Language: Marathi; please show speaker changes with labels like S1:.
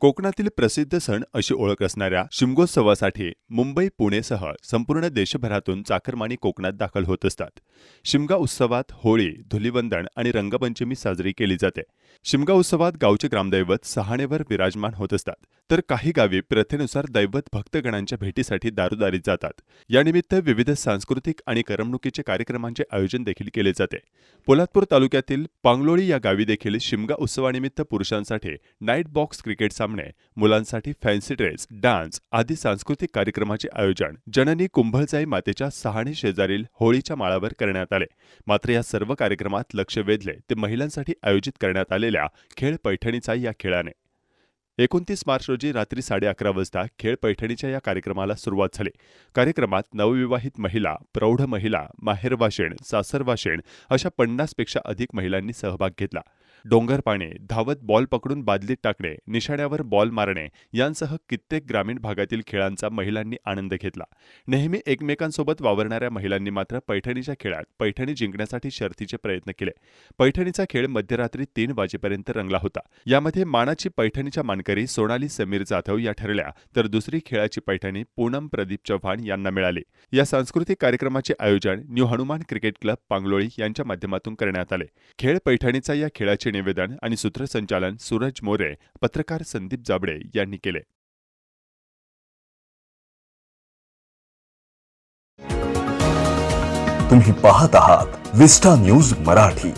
S1: कोकणातील प्रसिद्ध सण अशी ओळख असणाऱ्या शिमगोत्सवासाठी मुंबई पुणेसह संपूर्ण देशभरातून चाकरमानी कोकणात दाखल होत असतात. शिमगा उत्सवात होळी धुलिवंदन आणि रंगपंचमी साजरी केली जाते. शिमगा उत्सवात गावचे ग्रामदैवत सहाणेवर विराजमान होत असतात. तर काही गावी प्रथेनुसार दैवत भक्तगणांच्या भेटीसाठी दारोदारीत जातात. यानिमित्त विविध सांस्कृतिक आणि करमणुकीचे कार्यक्रमांचे आयोजन देखील केले जाते. पोलादपूर तालुक्यातील पांगलोळी या गावी देखील शिमगा उत्सवानिमित्त पुरुषांसाठी नाईट बॉक्स क्रिकेट सामने मुलांसाठी फॅन्सी ड्रेस डान्स आदी सांस्कृतिक कार्यक्रमाचे आयोजन जननी कुंभळजाई मातेच्या सहाणे शेजारील होळीच्या माळावर करण्यात आले. मात्र या सर्व कार्यक्रमात लक्ष वेधले ते महिलांसाठी आयोजित करण्यात आलेल्या खेळ पैठणीचा या खेळाने. एकोणतीस मार्च रोजी रात्री साडे अकरा वाजता खेळ पैठणीच्या या कार्यक्रमाला सुरुवात झाली. कार्यक्रमात नवविवाहित महिला प्रौढ महिला माहेरवाशीण सासरवाशीण अशा पन्नासपेक्षा अधिक महिलांनी सहभाग घेतला. डोंगर पाणे धावत बॉल पकडून बादलीत टाकणे निशाण्यावर बॉल मारणे यांसह कित्येक ग्रामीण भागातील खेळांचा महिलांनी आनंद घेतला. नेहमी एकमेकांसोबत वावरणाऱ्या महिलांनी मात्र पैठणीच्या खेळात पैठणी जिंकण्यासाठी शर्थीचे प्रयत्न केले. पैठणीचा खेळ मध्यरात्री तीन वाजेपर्यंत रंगला होता. यामध्ये मानाची पैठणीच्या मानकरी सोनाली समीर जाधव या ठरल्या तर दुसरी खेळाची पैठणी पूनम प्रदीप चव्हाण यांना मिळाली. या सांस्कृतिक कार्यक्रमाचे आयोजन new Hanuman cricket club Pangloli यांच्या माध्यमातून करण्यात आले. खेळ पैठणीचा या खेळाचे निवेदन आणि सूत्रसंचालन सूरज मोरे पत्रकार संदीप जाबडे यांनी केले.
S2: तुम्ही पाहत आहात विस्टा न्यूज मराठी.